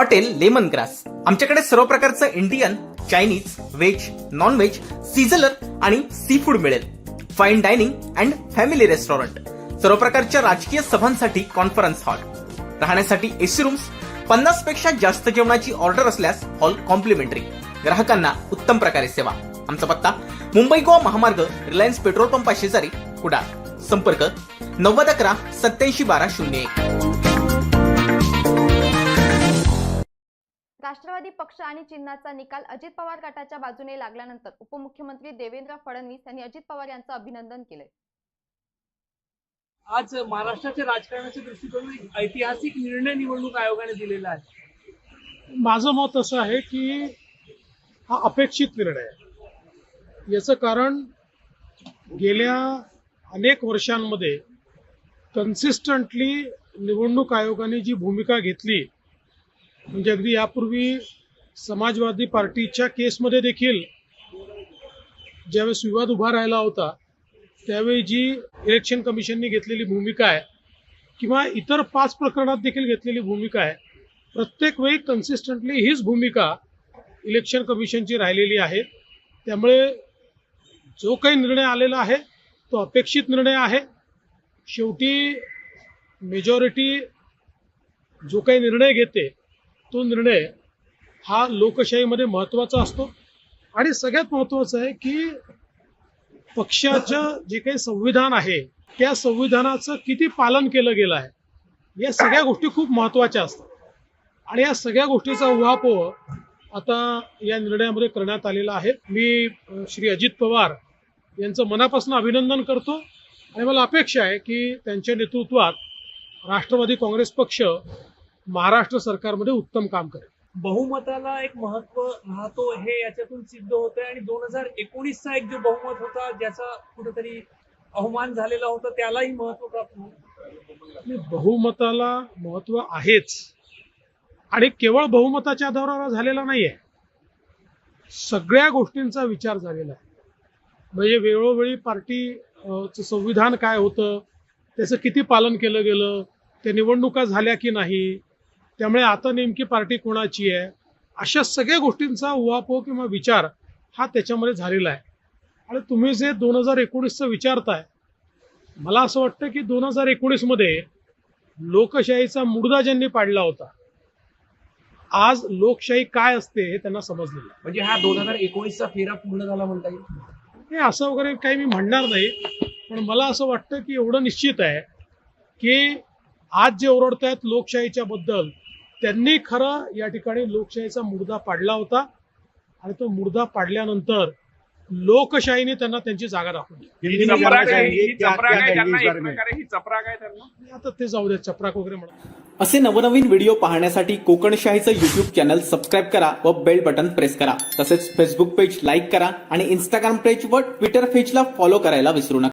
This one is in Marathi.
Hotel lemon grass. आमच्याकडे सर्व प्रकारचं Indian Chinese veg non veg sizzler आणि सी फूड मिळेल. Fine dining and family restaurant सर्व प्रकारच्या राजकीय सभांसाठी कॉन्फरन्स हॉल राहण्यासाठी एसी रूम्स पन्नासपेक्षा जास्त जेवणाची ऑर्डर असल्यास हॉल कॉम्प्लिमेंटरी ग्राहकांना उत्तम प्रकारे सेवा. आमचा पत्ता मुंबई गोवा महामार्ग रिलायन्स पेट्रोल पंपा शेजारी कुडाळ. संपर्क नव्वद अकरा सत्याऐंशी बारा शून्य एक. राष्ट्रवादी पक्ष आणि चिन्हाचा निकाल अजित पवार गटाच्या बाजूने लागल्यानंतर उपमुख्यमंत्री देवेंद्र फडणवीस यांनी अजित पवार यांचं अभिनंदन केलंय. आज महाराष्ट्राच्या राजकारणाच्या दृष्टिकोनातून एक ऐतिहासिक निर्णय निवडणूक आयोगाने दिलेला आहे. माझं मत असं आहे की हा अपेक्षित निर्णय आहे. याचं कारण गेल्या अनेक वर्षांमध्ये कन्सिस्टंटली निवडणूक आयोगाने जी भूमिका घेतली म्हणजे अगदी यापूर्वी समाजवादी पार्टीच्या केसमध्ये देखील ज्यावेळेस विवाद उभा राहिला होता त्यावेळी जी इलेक्शन कमिशनने घेतलेली भूमिका आहे किंवा इतर पाच प्रकरणात देखील घेतलेली भूमिका आहे प्रत्येक वेळी कन्सिस्टंटली हीच भूमिका इलेक्शन कमिशनची राहिलेली आहे. त्यामुळे जो काही निर्णय आलेला आहे तो अपेक्षित निर्णय आहे. शेवटी मेजॉरिटी जो काही निर्णय घेते तो निर्णय हा लोकशाहीमध्ये महत्त्वाचा असतो. आणि सगळ्यात महत्त्वाचं आहे की पक्षाचं जे काही संविधान आहे त्या संविधानाचं किती पालन केलं गेलं आहे या सगळ्या गोष्टी खूप महत्त्वाच्या असतात. आणि या सगळ्या गोष्टीचा उहापोह आता या निर्णयामध्ये करण्यात आलेला आहे. मी श्री अजित पवार यांचं मनापासून अभिनंदन करतो. आणि मला अपेक्षा आहे की त्यांच्या नेतृत्वात राष्ट्रवादी काँग्रेस पक्ष महाराष्ट्र सरकारमध्ये उत्तम काम करेल. बहुमताला एक महत्त्व राहतो हे याच्यातून सिद्ध होतंय आणि दोन हजार एकोणीसचा एक जो बहुमत होता ज्याचा कुठेतरी अवमान झालेला होता त्यालाही महत्त्व प्राप्त आणि बहुमताला महत्त्व आहेच. आणि केवळ बहुमताच्या आधारावर झालेला नाहीये. सगळ्या गोष्टींचा विचार झालेला आहे. म्हणजे वेळोवेळी पार्टी संविधान काय होतं त्याचं किती पालन केलं गेलं त्या निवडणुका झाल्या की नाही त्यामुळे आता नेमकी पार्टी कोणाची आहे? अशा सगळ्या गोष्टींचा उहापोह किंवा विचार हा त्याच्यामध्ये झालेला आहे. आणि तुम्ही जे दोन हजार एकोणीसचं विचारताय मला असं वाटतं की दोन हजार एकोणीसमध्ये लोकशाहीचा मुडदा ज्यांनी पाडला होता आज लोकशाही काय असते हे त्यांना समजलेलं म्हणजे हा दोन हजार एकोणीसचा फेरा पूर्ण झाला म्हणता येईल? हे असं वगैरे काही मी म्हणणार नाही पण मला असं वाटतं की एवढं निश्चित आहे की आज जे ओरडत आहेत लोकशाहीच्या बद्दल त्यांनी खरं या ठिकाणी लोकशाहीचा मुर्दा पाडला होता. आणि तो मुर्दा पाडल्यानंतर लोकशाहीने त्यांना त्यांची जागा दाखवली. ही ही ही आता ते जाऊ द्या चपराक वगैरे म्हणा. असे नवनवीन व्हिडिओ पाहण्यासाठी कोकणशाहीचं युट्यूब चॅनल सबस्क्राईब करा व बेल बटन प्रेस करा. तसेच फेसबुक पेज लाईक करा आणि इंस्टाग्राम पेज व ट्विटर पेजला फॉलो करायला विसरू नका.